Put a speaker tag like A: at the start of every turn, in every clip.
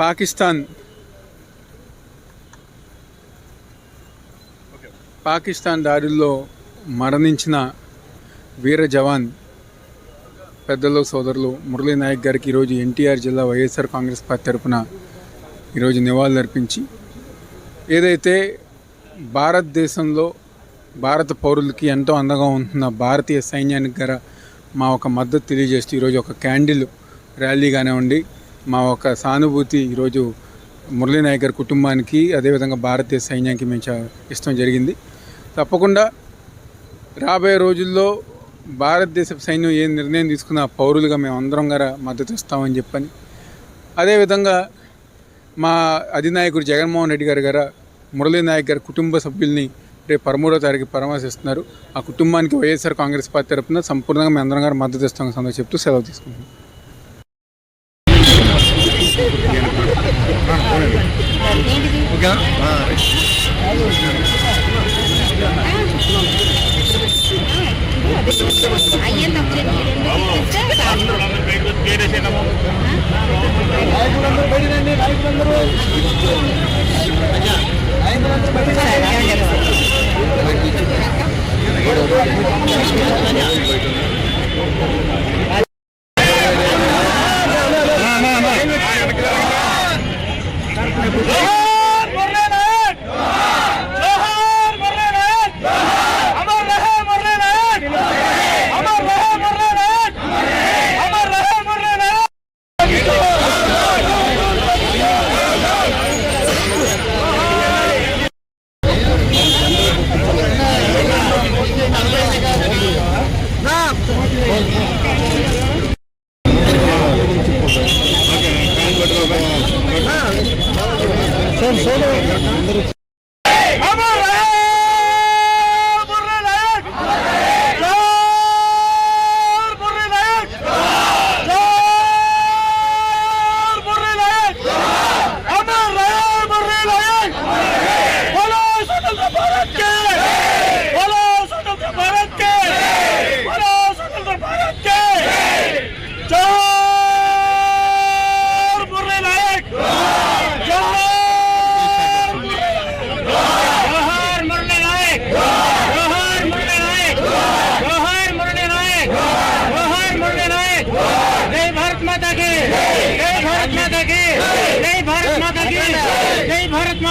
A: పాకిస్తాన్. పాకిస్తాన్ దాడుల్లో మరణించిన వీర జవాన్ పెద్దలు సోదరులు మురళీ నాయక్ గారికి ఈరోజు ఎన్టీఆర్ జిల్లా వైఎస్ఆర్ కాంగ్రెస్ పార్టీ తరఫున ఈరోజు నివాళులర్పించి ఏదైతే భారతదేశంలో భారత పౌరులకి ఎంతో అందంగా ఉంటున్న భారతీయ సైన్యానికి గల మా ఒక మద్దతు తెలియజేస్తూ ఈరోజు ఒక క్యాండిల్ ర్యాలీ కానివ్వండి మా ఒక సానుభూతి ఈరోజు మురళీనాయక్ గారి కుటుంబానికి అదేవిధంగా భారతీయ సైన్యానికి మేము ఇష్టం జరిగింది. తప్పకుండా రాబోయే రోజుల్లో భారతదేశ సైన్యం ఏ నిర్ణయం తీసుకున్న పౌరులుగా మేము అందరం గారా మద్దతు ఇస్తామని చెప్పని. అదేవిధంగా మా అధినాయకుడు జగన్మోహన్ రెడ్డి గారు గారు మురళీ నాయక్ గారి కుటుంబ సభ్యుల్ని రేపు పదమూడో తారీఖు పరామర్శిస్తున్నారు. ఆ కుటుంబానికి వైఎస్ఆర్ కాంగ్రెస్ పార్టీ తరఫున సంపూర్ణంగా మేము అందరం గారు మద్దతు ఇస్తామని సందర్భంగా చెప్తూ సెలవు తీసుకుంటున్నాం.
B: అయ్యే తప్పులేదు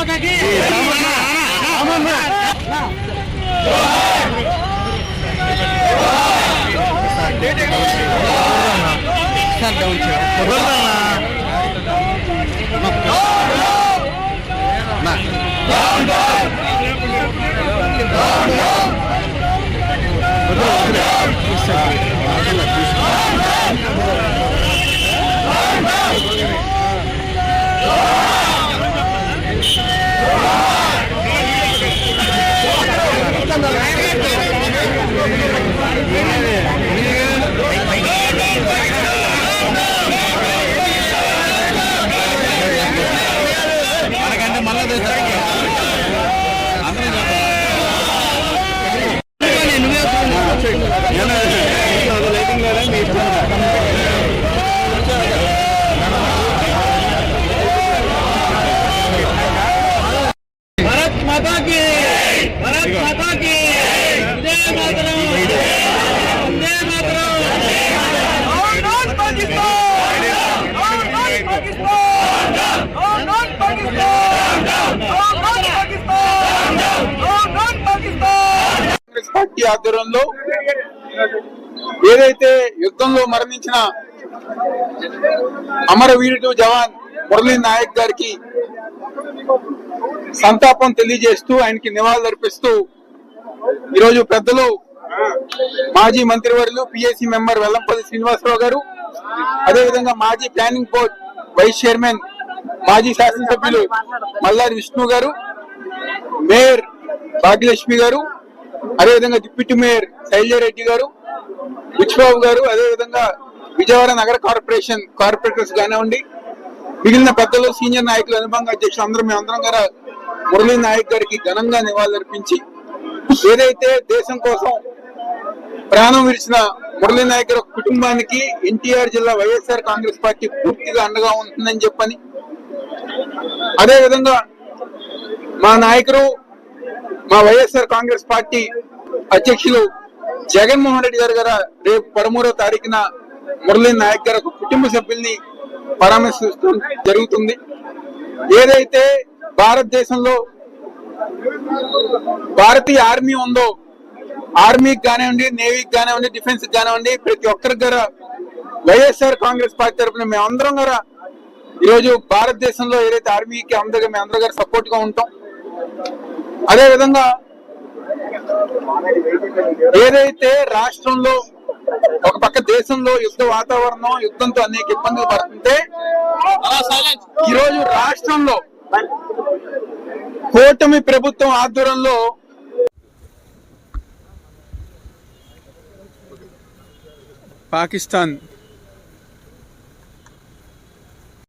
C: మాతకి Down,
A: down! పార్టీ ఆధ్వర్యంలో ఏదైతే యుద్ధంలో మరణించిన అమరవీరుడు జవాన్ మురళీ నాయక్ గారికి సంతాపం తెలియజేస్తూ ఆయనకి నివాళులర్పిస్తూ ఈరోజు పెద్దలు మాజీ మంత్రివర్యులు పిఎస్సి మెంబర్ వెల్లంపల్లి శ్రీనివాసరావు గారు అదేవిధంగా మాజీ ప్లానింగ్ బోర్డ్ వైస్ చైర్మన్ మాజీ శాసనసభ్యులు మల్లారి విష్ణు గారు మేయర్ భాగ్యలక్ష్మి గారు అదేవిధంగా డిప్యూటీ మేయర్ శైలజారెడ్డి గారు బుచ్చిబాబు గారు అదేవిధంగా విజయవాడ నగర కార్పొరేషన్ కార్పొరేటర్స్ కానివ్వండి మిగిలిన పెద్దలు సీనియర్ నాయకులు అనుభవంగా అధ్యక్షులు అందరం మేమందరం గారు మురళీ నాయక్ గారికి ఘనంగా నివాళులర్పించి ఏదైతే దేశం కోసం ప్రాణం విరిచిన మురళీ నాయక్ గారి కుటుంబానికి ఎన్టీఆర్ జిల్లా వైఎస్ఆర్ కాంగ్రెస్ పార్టీ పూర్తిగా అండగా ఉంటుందని చెప్పని అదే విధంగా మా నాయకుడు మా వైఎస్ఆర్ కాంగ్రెస్ పార్టీ అధ్యక్షులు జగన్మోహన్ రెడ్డి గారు గారు రేపు పదమూడవ తారీఖున మురళీ నాయక్ గారు ఒక కుటుంబ సభ్యుల్ని పరామర్శిస్తూ జరుగుతుంది. ఏదైతే భారతదేశంలో భారతీయ ఆర్మీ ఉందో ఆర్మీకి కానివ్వండి నేవీకి కానివ్వండి డిఫెన్స్ కానివ్వండి ప్రతి ఒక్కరికి గారా వైఎస్ఆర్ కాంగ్రెస్ పార్టీ తరఫున మేము అందరం గారా ఈరోజు భారతదేశంలో ఏదైతే ఆర్మీకి అందరికీ మేము గారు సపోర్ట్గా ఉంటాం. అదే విధంగా ఏదైతే రాష్ట్రంలో ఒక పక్క దేశంలో యుద్ధ వాతావరణం యుద్ధంతో అనేక ఇబ్బందులు పడుతుంటే ఈరోజు రాష్ట్రంలో కూటమి ప్రభుత్వం ఆధ్వర్యంలో పాకిస్తాన్